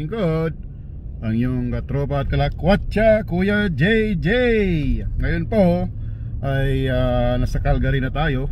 lingkod Ang iyong katropa at kalakwatsa Kuya JJ Ngayon po ay ah, nasa Calgary na tayo.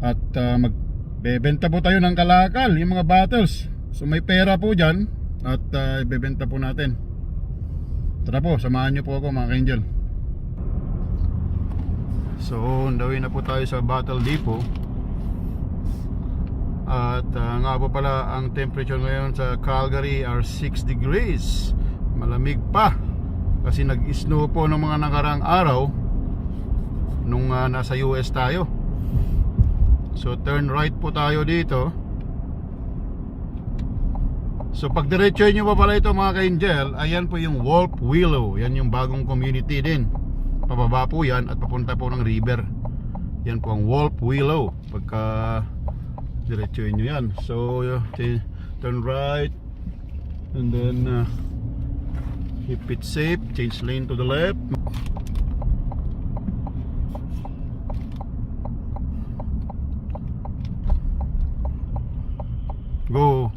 At ah, magbebenta po tayo ng kalakal Yung mga bottles. So may pera po dyan At ah, ibebenta po natin. Tara po, samahan niyo po ako mga ka-angel. So, on na po tayo sa Battle Depot at ah, nga po pala ang temperature ngayon sa Calgary are 6 degrees. Malamig pa. Kasi nag-snow po ng mga nakarang araw nung ah, nasa US tayo. So turn right po tayo dito. So pag diretso nyo pa pala ito mga ka-angel, ayan po yung Wolf Willow. Yan yung bagong community din. Pababa po yan at papunta po ng river. Yan po ang Wolf Willow. Pagka diretsuin nyo yan. So turn right. And then uh, keep it safe. Change lane to the left. Go.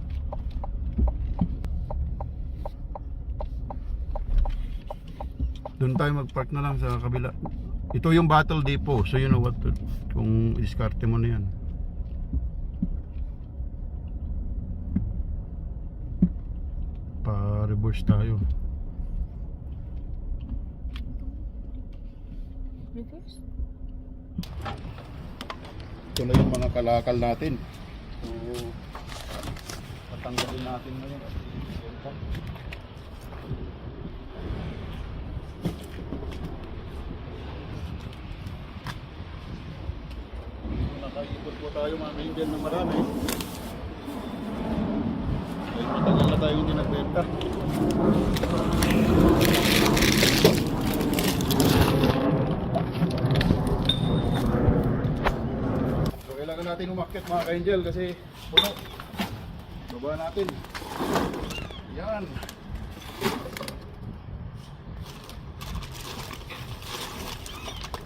Doon tayo mag-park na lang sa kabila. Ito yung battle depot. So you know what? To, kung diskarte mo na yan pa-reverse tayo. Reverse? Ito na yung mga kalakal natin. So, patanggalin natin ngayon. Nakaikot po tayo mga angel na marami. Matagal na tayo hindi nagbenta. So kailangan natin umakyat mga ka-angel kasi puno. Baba natin. Yan.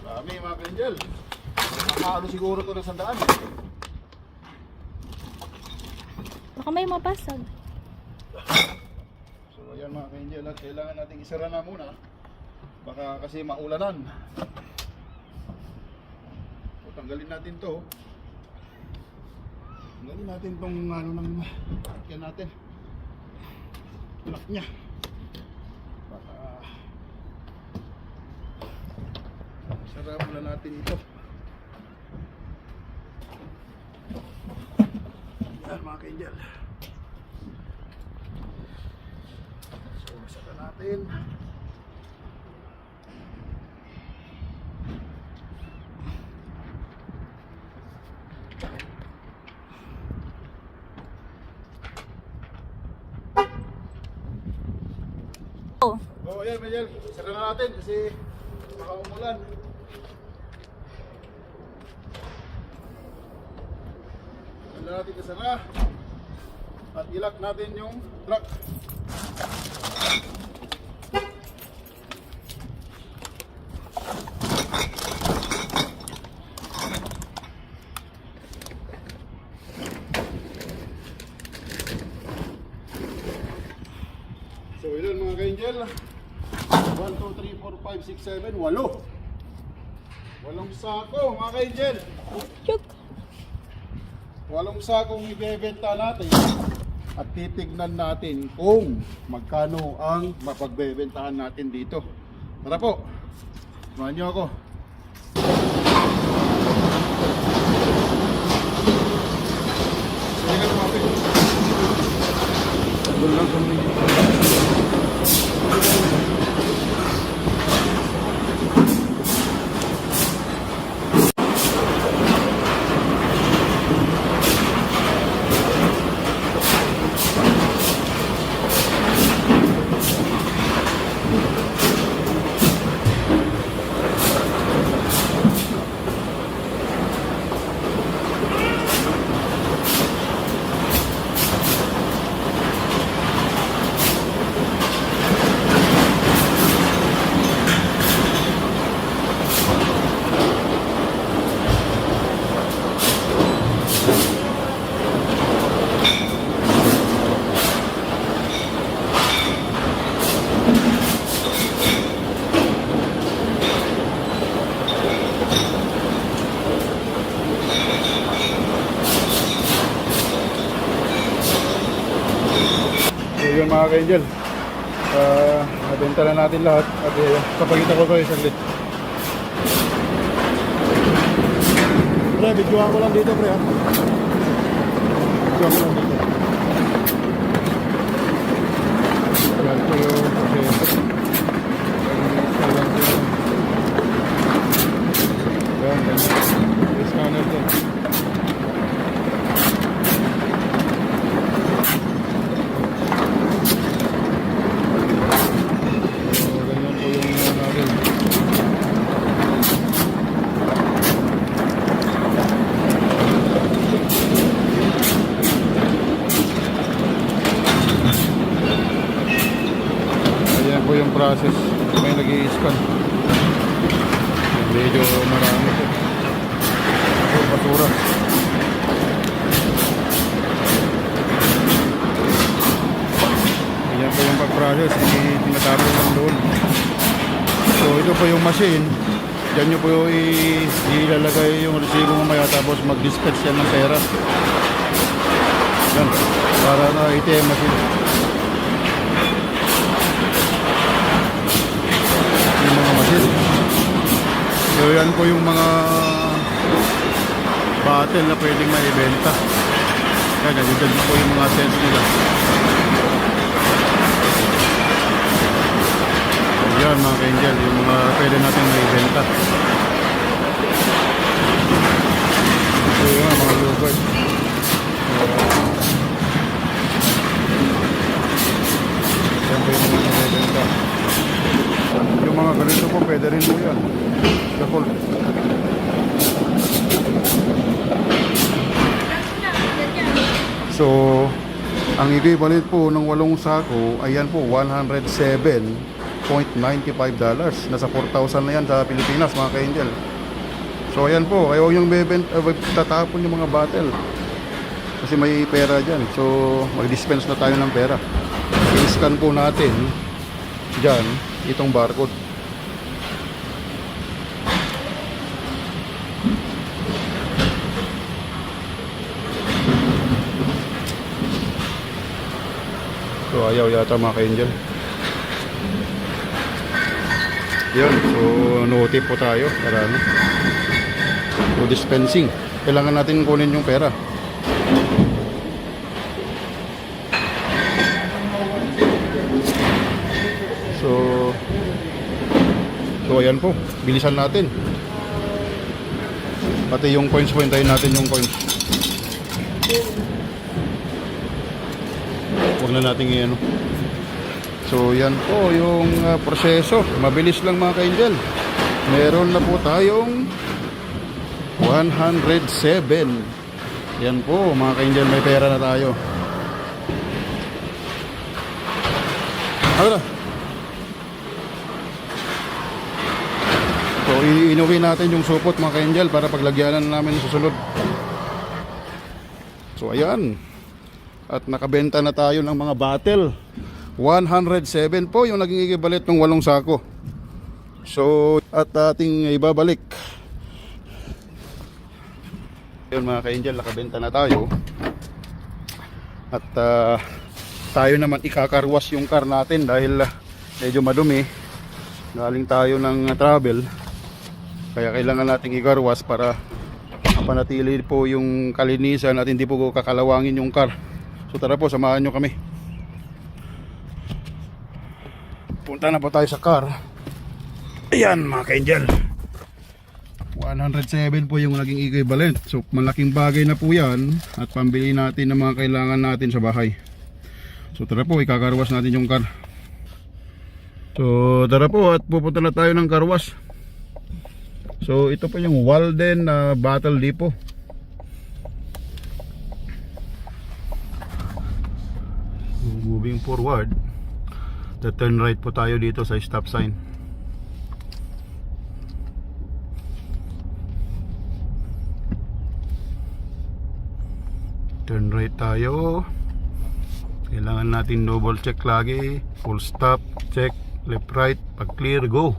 Marami mga ka-angel. Nakakalo siguro to ng sandaan. Baka may mapasag. So ayan mga ka-angel kailangan natin isara na muna. Baka kasi maulanan. So tanggalin natin to. Tanggalin natin tong ano ng yan natin. Tulak niya. Baka Isara muna natin ito. Yan mga ka-angel. So, isara natin. Oh. Oh, ayan, Miguel. Sara na natin kasi baka umulan. Wala natin kasara. At ilak natin yung truck. So ilan mga ka-angel? 1, 2, 3, 4, 5, 6, 7, 8 Walong sako mga ka-angel. Walong sakong ibebenta natin At titignan natin kung magkano ang mapagbebentahan natin dito Tara po Samahan niyo ako Sige ka lumapit. Doon lang sa ka-angel. Uh, nabenta na natin lahat. At uh, kapagita ko kayo saglit. Pre, videoan ko lang dito pre ha. Videoan ko lang dito. Yan po yung proseso. Yan, yan. Yung scanner din. So, ganyan po yung ano natin. Ayan po yung process. May nag scan Medyo marami. Ito, basura. Ayan po yung pag-process. Hindi tinatapon lang doon. So ito po yung machine. Diyan nyo po ilalagay yung resibo mamaya tapos mag-dispatch yan ng pera. Yan. Para na ATM machine. yung mga machine. So yan po yung mga bottle na pwedeng maibenta. Yan, ganyan po yung mga cents nila. So yan mga ka-angel, yung mga pwede natin maibenta. So yan mga lugay. Yan po yung mga maibenta. Yung mga ganito po, pwede rin po yan. Kapul. So, ang equivalent po ng walong sako, ayan po, 107.95 dollars. Nasa 4,000 na yan sa Pilipinas, mga ka-angel. So, ayan po, huwag yung bebent, uh, wag tatapon yung mga bottle. Kasi may pera dyan. So, mag-dispense na tayo ng pera. I-scan po natin dyan itong barcode. So ayaw yata mga ka-angel. Yun, so no-tip po tayo para ano. So dispensing. Kailangan natin kunin yung pera. So So ayan po, bilisan natin. Pati yung coins po, hintayin natin yung coins. Huwag na natin i-ano. So yan po yung ah, proseso. Mabilis lang mga ka-angel. Meron na po tayong 107. Yan po mga ka-angel, may pera na tayo. Ano? So i- inuwi natin yung supot mga ka-angel para paglagyanan namin sa susunod. So ayan. At nakabenta na tayo ng mga bottle. 107 po yung naging equivalent ng walong sako. So at ating ibabalik. Yun mga ka-angel, nakabenta na tayo. At ah, tayo naman ikakarwas yung car natin dahil ah, medyo madumi. Galing tayo ng ah, travel. Kaya kailangan nating ikarwas para mapanatili po yung kalinisan at hindi po kakalawangin yung car. So tara po, samahan nyo kami. Punta na po tayo sa car. Ayan mga ka-angel. 107 po yung naging equivalent. So malaking bagay na po yan at pambili natin ng mga kailangan natin sa bahay. So tara po, ikakarwas natin yung car. So tara po at pupunta na tayo ng karwas. So ito po yung Walden na Battle Depot. Moving forward, the turn right po tayo dito sa stop sign. Turn right tayo. Kailangan natin double check lagi. Full stop, check, left right, pag clear, go.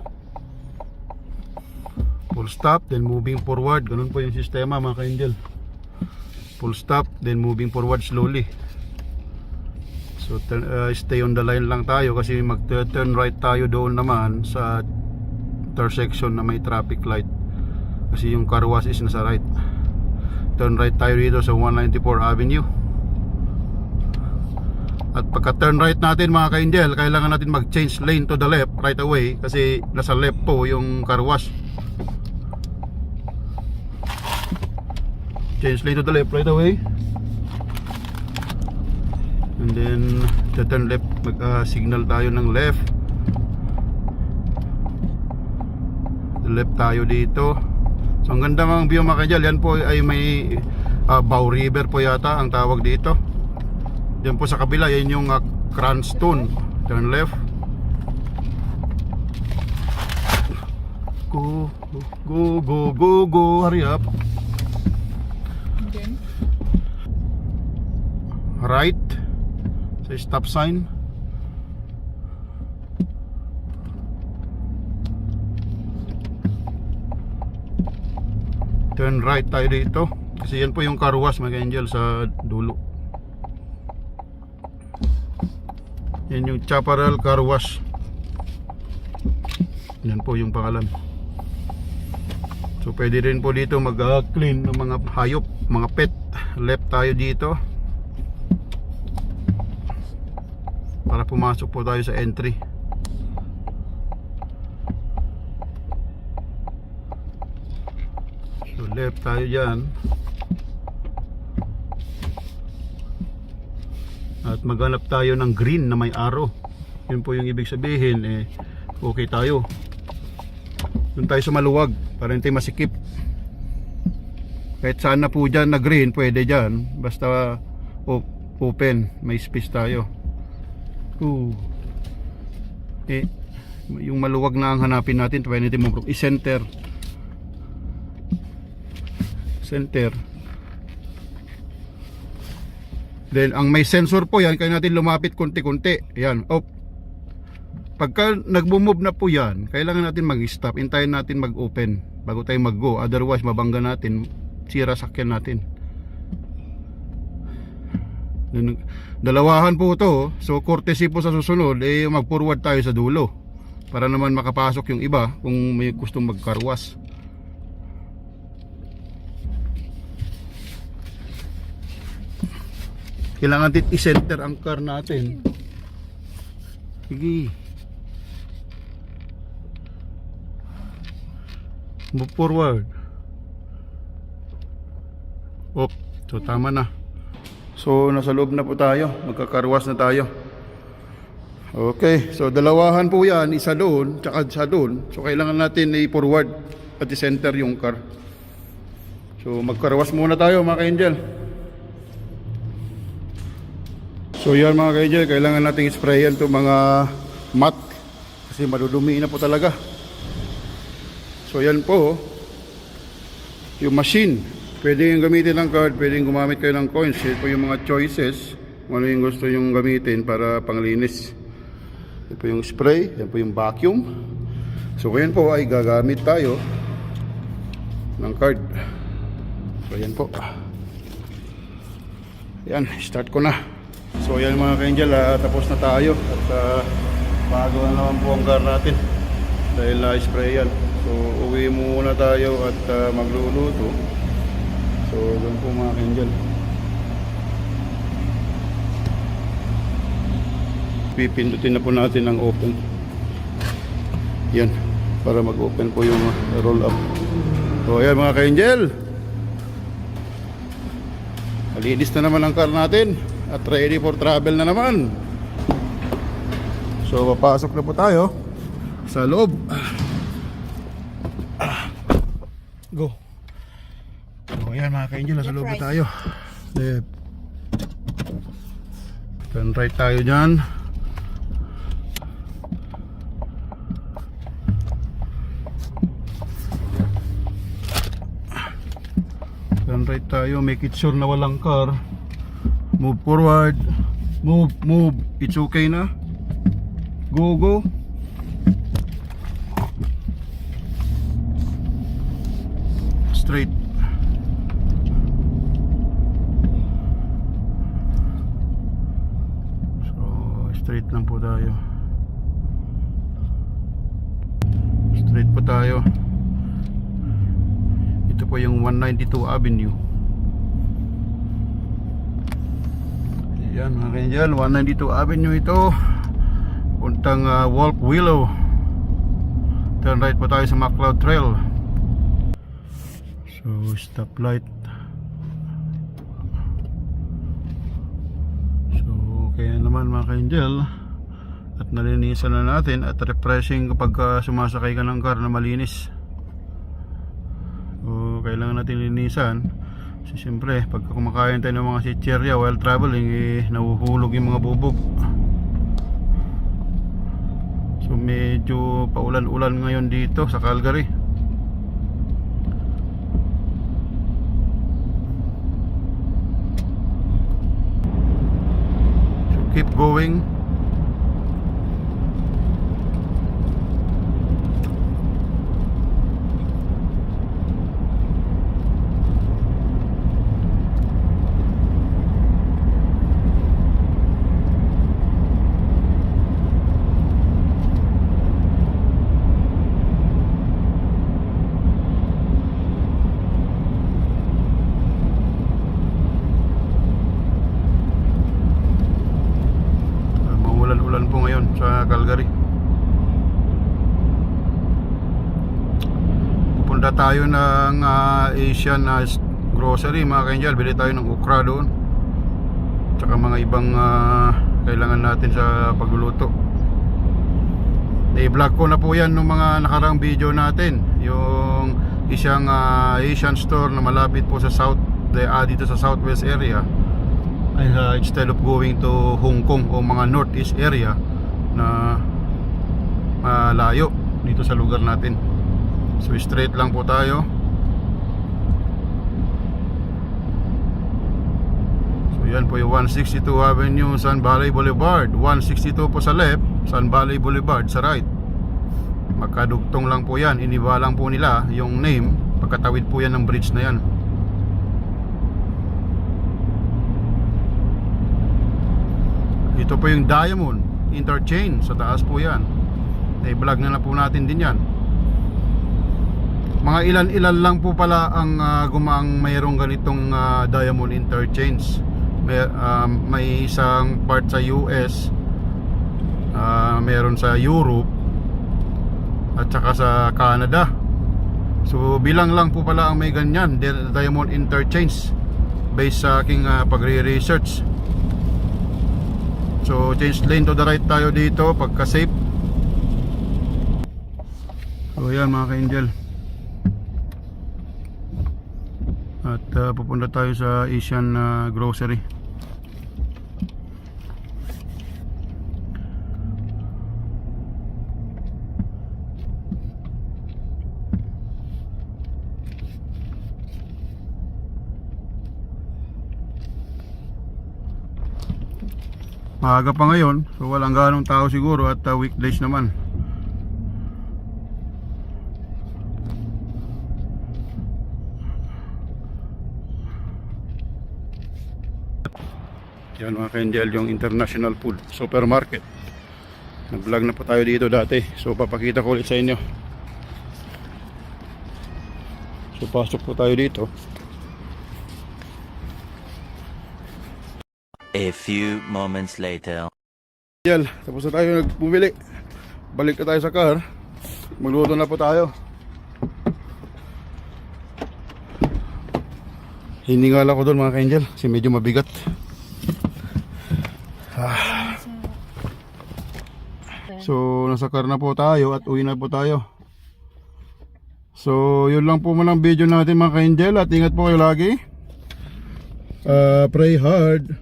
Full stop, then moving forward. Ganun po yung sistema mga ka-angel. Full stop, then moving forward slowly. So turn- uh, stay on the line lang tayo kasi mag-turn right tayo doon naman sa intersection na may traffic light. Kasi yung car wash is nasa right. Turn right tayo dito sa 194 Avenue. At pagka turn right natin mga ka-angel, kailangan natin mag-change lane to the left right away kasi nasa left po yung car wash. Change lane to the left right away. And then to turn left, mag-signal tayo ng left. Left tayo dito. So ang ganda ng view mga yan po ay may uh, Bow River po yata ang tawag dito. Diyan po sa kabila, yan yung uh, Cranstone. Turn left. Go, go, go, go, go, hurry up. Then, Right. Sa stop sign. Turn right tayo dito. Kasi yan po yung car wash mga angel sa dulo. Yan yung Chaparral Car Wash. Yan po yung pangalan. So pwede rin po dito mag-clean ng mga hayop, mga pet. Left tayo dito. Para pumasok po tayo sa entry. So left tayo dyan. At maghanap tayo ng green na may arrow. Yun po yung ibig sabihin eh okay tayo. Doon tayo sa maluwag para hindi masikip. Kahit saan na po dyan na green, pwede dyan. Basta open, may space tayo. Ooh. Eh, yung maluwag na ang hanapin natin, pwede mo i-center. Center. Then, ang may sensor po yan, kaya natin lumapit konti-konti. Yan, op. Pagka nagbo-move na po yan, kailangan natin mag-stop. Hintayin natin mag-open bago tayo mag-go. Otherwise, mabangga natin, sira sakyan natin. Dalawahan po to. So, courtesy po sa susunod, eh, mag-forward tayo sa dulo. Para naman makapasok yung iba kung may gustong magkarwas. Kailangan din i-center ang car natin. Sige. Move forward. Op, so tama na. So nasa loob na po tayo, magkakarwas na tayo. Okay, so dalawahan po yan, isa doon, tsaka sa doon. So kailangan natin i-forward at i-center yung car. So magkarwas muna tayo mga ka-angel. So yan mga ka-angel, kailangan natin i-sprayan to mga mat kasi madudumi na po talaga. So yan po, yung machine. Pwede yung gamitin ng card, pwede yung gumamit kayo ng coins. Po yung mga choices. Ano yung gusto yung gamitin para panglinis. Yan po yung spray, yan po yung vacuum. So ngayon po ay gagamit tayo ng card. So yan po. Yan, start ko na. So yan mga ka-angel, ah, tapos na tayo. At uh, bago na naman po ang car natin. Dahil na-spray yan. So uwi muna tayo at ah, magluluto. So doon po mga ka-angel. Pipindutin na po natin ang open. Yan. Para mag-open po yung roll up. So ayan mga ka-angel. Malinis na naman ang car natin. At ready for travel na naman. So papasok na po tayo sa loob. So ayan mga ka-angel, nasa loob na tayo. Left. Turn right tayo dyan. Turn right tayo, make it sure na walang car. Move forward. Move, move. It's okay na. Go, go. Straight. So, lang po tayo. Straight po tayo. Ito po yung 192 Avenue. Yan mga kainjal, 192 Avenue ito. Puntang uh, Wolf Willow. Turn right po tayo sa MacLeod Trail. So, stoplight. So, kaya naman mga ka-angel at nalinisan na natin at refreshing kapag uh, sumasakay ka ng car na malinis. So, kailangan natin linisan. Kasi siyempre, pagka kumakain tayo ng mga sitcherya while traveling, eh, nahuhulog yung mga bubog. So, medyo paulan-ulan ngayon dito sa Calgary. Keep going. Uh, Maulan-ulan po ngayon sa Calgary. Pupunta tayo ng ah, Asian s- grocery mga kainjal. Bili tayo ng okra doon. Tsaka mga ibang ah, kailangan natin sa pagluluto. I-vlog ko na po yan ng mga nakarang video natin. Yung isang ah, Asian store na malapit po sa south, ah, dito sa southwest area uh, instead of going to Hong Kong o mga northeast area na malayo dito sa lugar natin so straight lang po tayo. So yan po yung 162 Avenue Sun Valley Boulevard. 162 po sa left Sun Valley Boulevard sa right. Magkadugtong lang po yan. Iniba lang po nila yung name. Pagkatawid po yan ng bridge na yan. Ito po yung Diamond Interchange sa taas po yan. I-vlog na na po natin din yan. Mga ilan-ilan lang po pala ang uh, gumaang mayroong ganitong ah, Diamond Interchange. May, um, may isang part sa US, ah, meron sa Europe, at saka sa Canada. So bilang lang po pala ang may ganyan, Di- Diamond Interchange based sa aking ah, pagre-research. So change lane to the right tayo dito pagka safe. So yan mga ka-angel. At uh, pupunta tayo sa Asian uh, grocery. Maaga pa ngayon, so walang ganong tao siguro at uh, weekdays naman. Yan mga ka-angel, yung international food supermarket. Nag-vlog na po tayo dito dati. So papakita ko ulit sa inyo. So pasok po tayo dito. A few moments later. Yan, tapos na tayo nagbumili. Balik na tayo sa car. Magluto na po tayo. Hiningal ako doon mga ka-angel kasi medyo mabigat. Ah. So, nasa car na po tayo at uwi na po tayo. So, yun lang po muna ang video natin mga ka-angel at ingat po kayo lagi. Ah, pray hard.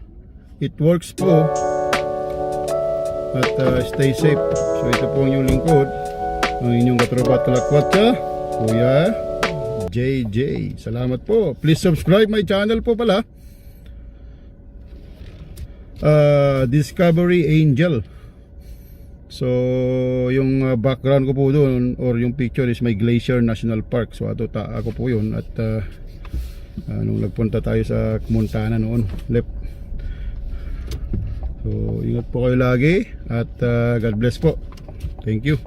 It works po at uh, stay safe. So ito po ang inyong lingkod, ang inyong katropa at kalakwatsa, Kuya JJ. Salamat po. Please subscribe my channel po pala. Uh, Discovery Angel. So, yung uh, background ko po doon or yung picture is may Glacier National Park. So, ato ta ako po yun at uh, uh, nung nagpunta tayo sa Montana noon, left So, ingat po kayo lagi at ah, God bless po. Thank you.